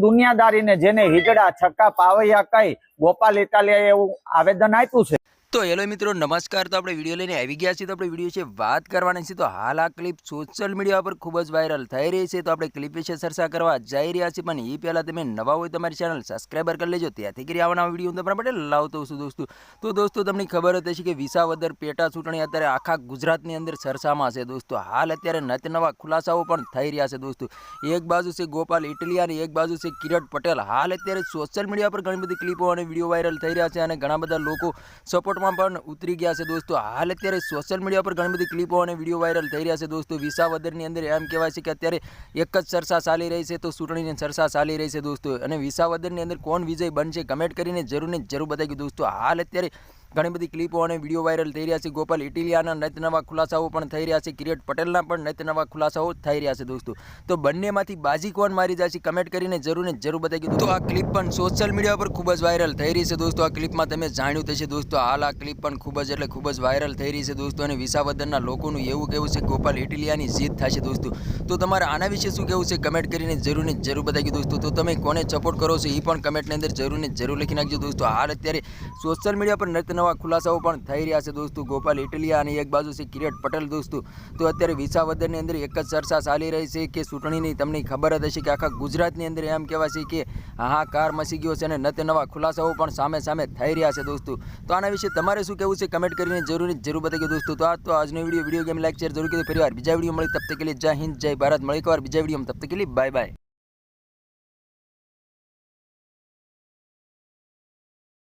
દુનિયાદારીને જેને હિજડા છક્કા પાવૈયા કઈ ગોપાલ ઇટાલિયાએ એવું આવેદન આપ્યું છે? તો હેલો મિત્રો, નમસ્કાર. તો આપણે વીડિયો લઈને આવી ગયા છીએ. તો આપણે વીડિયો છે વાત કરવાની છે. તો હાલ આ ક્લિપ સોશિયલ મીડિયા પર ખૂબ જ વાયરલ થઈ રહી છે. તો આપણે ક્લિપ વિશે ચર્ચા કરવા જઈ રહ્યા છીએ. પણ એ પહેલાં તમે નવા હોય તમારી ચેનલ સબસ્ક્રાઈબર કરી લેજો. ત્યાંથી કરી આવવાના વીડિયો હું તમારા માટે લાવતો છું દોસ્તો. તો દોસ્તો, તમને ખબર હતી હશે કે વિસાવદર પેટા ચૂંટણી અત્યારે આખા ગુજરાતની અંદર ચર્ચામાં છે દોસ્તો. હાલ અત્યારે નત નવા ખુલાસાઓ પણ થઈ રહ્યા છે દોસ્તો. એક બાજુ છે ગોપાલ ઇટલી અને એક બાજુ છે કિરણ પટેલ. હાલ અત્યારે સોશિયલ મીડિયા પર ઘણી બધી ક્લિપો અને વીડિયો વાયરલ થઈ રહ્યા છે અને ઘણા બધા લોકો સપોર્ટમાં પણ ઉતરી ગયા છે દોસ્તો. હાલ અત્યારે સોશિયલ મીડિયા પર ઘણી બધી ક્લિપો અને વીડિયો વાયરલ થઈ રહ્યા છે દોસ્તો. વિસાવદરની અંદર એમ કહેવાય છે કે અત્યારે એક જ ચર્ચા ચાલી રહી છે તો ચૂંટણીની ચર્ચા ચાલી રહી છે દોસ્તો. અને વિસાવદરની અંદર કોણ વિજય બનશે કમેન્ટ કરીને જરૂર ને જરૂર બતાવી દોસ્તો. હાલ અત્યારે ઘણી બધી ક્લિપો અને વીડિયો વાયરલ થઈ રહ્યા છે. ગોપાલ ઇટિલિયાના નત નવા ખુલાસાઓ પણ થઈ રહ્યા છે. કિરીટ પટેલના પણ નત નવા ખુલાસાઓ થઈ રહ્યા છે દોસ્તો. તો બંનેમાંથી બાજી કોણ મારી જાય છે કમેન્ટ કરીને જરૂર ને જરૂર બતાવી તો આ ક્લિપ પણ સોશિયલ મીડિયા પર ખૂબ જ વાયરલ થઈ રહી છે દોસ્તો. આ ક્લિપમાં તમે જાણ્યું થશે દોસ્તો. હાલ આ ક્લિપ પણ ખૂબ જ એટલે ખૂબ જ વાયરલ થઈ રહી છે દોસ્તો અને વિસાવદનના લોકોનું એવું કહેવું છે ગોપાલ ઇટિલિયાની જીત થશે દોસ્તો. તો તમારે આના વિશે શું કહેવું છે કમેન્ટ કરીને જરૂર ને જરૂર બતાવી દોસ્તો. તો તમે કોને સપોર્ટ કરો છો એ પણ કમેન્ટની અંદર જરૂર ને જરૂર લખી નાખજો દોસ્તો. હાલ અત્યારે સોશિયલ મીડિયા પર નત નવા ખુલાસાઓ પણ થઈ રહ્યા છે દોસ્તો. ગોપાલ ઇટલિયા અને એક બાજુ છે કિરીટ પટેલ દોસ્તો. તો અત્યારે વિસાવદરની અંદર એક જ ચર્ચા ચાલી રહી છે કે ચૂંટણીની તમને ખબર જ હશે કે આખા ગુજરાતની અંદર એમ કહેવાય છે કે હાહાકાર મચી ગયો છે અને નત નવા ખુલાસાઓ પણ સામે સામે થઈ રહ્યા છે દોસ્તો. તો આના વિશે તમારે શું કહેવું છે? કમેન્ટ કરીને જરૂર જરૂર બતાવી દોસ્તો. તો આ તો આજનો video video game like share જરૂર કીધું ફરી વાર બીજા વીડિયો મળી તબ તક કે જય હિન્દ, જય ભારત. મળી એકવાર બીજા વીડિયો તબ બાય બાય.